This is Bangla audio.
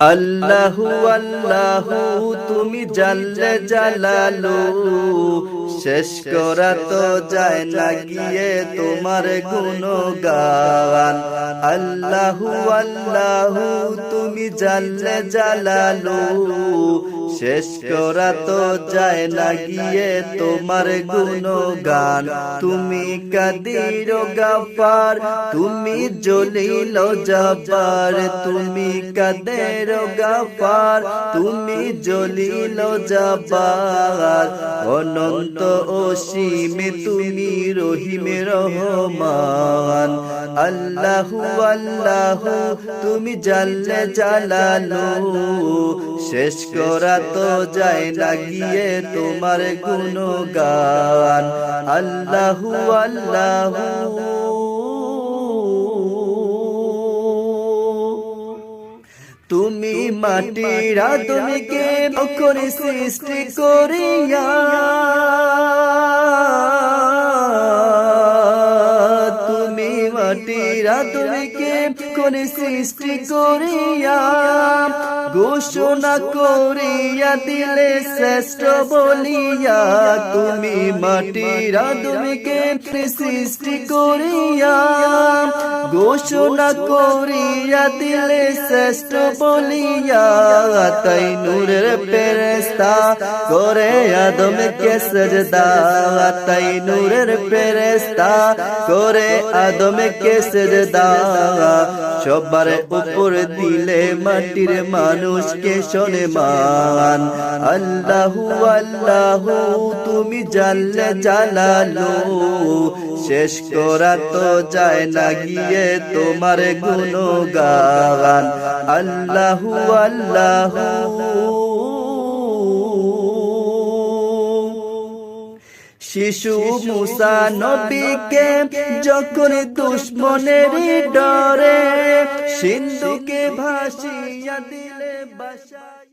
আল্লাহু আল্লাহু তুমি জাল্লে জালালু। শেষ করা তো যায় না গিয়ে তোমার গুণগান। আল্লাহু আল্লাহু তুমি জাল্লে জালালু। শেষ করা তো যায় না গিয়ে তোমার গুণগান। তুমি কাদির গাফার, তুমি জলিল জবার তুমি কাদের গাফার, তুমি জলিল জবার অনন্ত অসীমে তুমি রহিমে রহমান। আল্লাহু আল্লাহু, তুমি জাল্লে জালালু। শেষ করা তো যায় না তোমার গুণগান। আল্লাহু আল্লাহু। তুমি মাটির আদমিকে করে সৃষ্টি করিয়া তুমি মাটির আদমিকে করে সৃষ্টি করিয়া? ঘোষণা করিয়া দিলে শ্রেষ্ঠ বলিয়া। তুমি মাটির আদমিকে সৃষ্টি করিয়া ঘোষণা করিয়া দিলে শ্রেষ্ঠ বলিয়া তাই নূরের পেরেস্তা করে আদমকে সজদা। তাই নূরের পেরেস্তা করে আদমকে সজদা। সবার উপর দিলে মাটির মানুষকে শোনে মান আল্লাহু আল্লাহু, তুমি জাল্লে জালালো। শেষ করা তো যায় না গিয়ে তোমার গুণগান। আল্লাহু আল্লাহু। শিশু মুসা নবীকে যখন দুশ্মনের ডরে সিন্ধুকে ভাসিয়া দিলে বাসায়